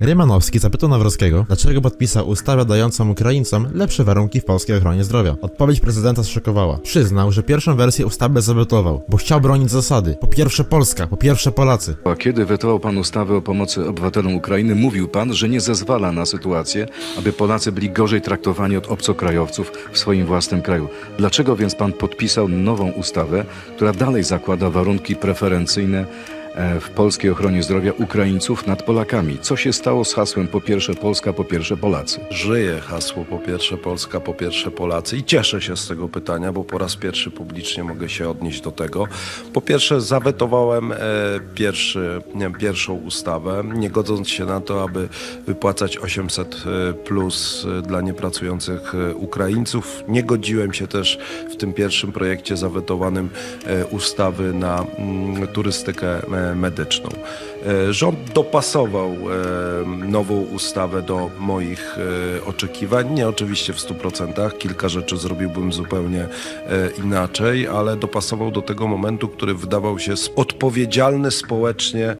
Rymanowski zapytał Nawrockiego, dlaczego podpisał ustawę dającą Ukraińcom lepsze warunki w polskiej ochronie zdrowia. Odpowiedź prezydenta zszokowała. Przyznał, że pierwszą wersję ustawy zawetował, bo chciał bronić zasady. Po pierwsze Polska, po pierwsze Polacy. A kiedy wetował pan ustawę o pomocy obywatelom Ukrainy, mówił pan, że nie zezwala na sytuację, aby Polacy byli gorzej traktowani od obcokrajowców w swoim własnym kraju. Dlaczego więc pan podpisał nową ustawę, która dalej zakłada warunki preferencyjne w polskiej ochronie zdrowia Ukraińców nad Polakami? Co się stało z hasłem po pierwsze Polska, po pierwsze Polacy? Żyje hasło po pierwsze Polska, po pierwsze Polacy i cieszę się z tego pytania, bo po raz pierwszy publicznie mogę się odnieść do tego. Po pierwsze zawetowałem e, pierwszy, nie, pierwszą ustawę, nie godząc się na to, aby wypłacać 800 e, plus e, dla niepracujących e, Ukraińców. Nie godziłem się też w tym pierwszym projekcie zawetowanym e, ustawy na mm, turystykę e, medyczną. E, Rząd dopasował e, nową ustawę do moich e, oczekiwań. Nie oczywiście w 100%, kilka rzeczy zrobiłbym zupełnie inaczej, ale dopasował do tego momentu, który wydawał się odpowiedzialny społecznie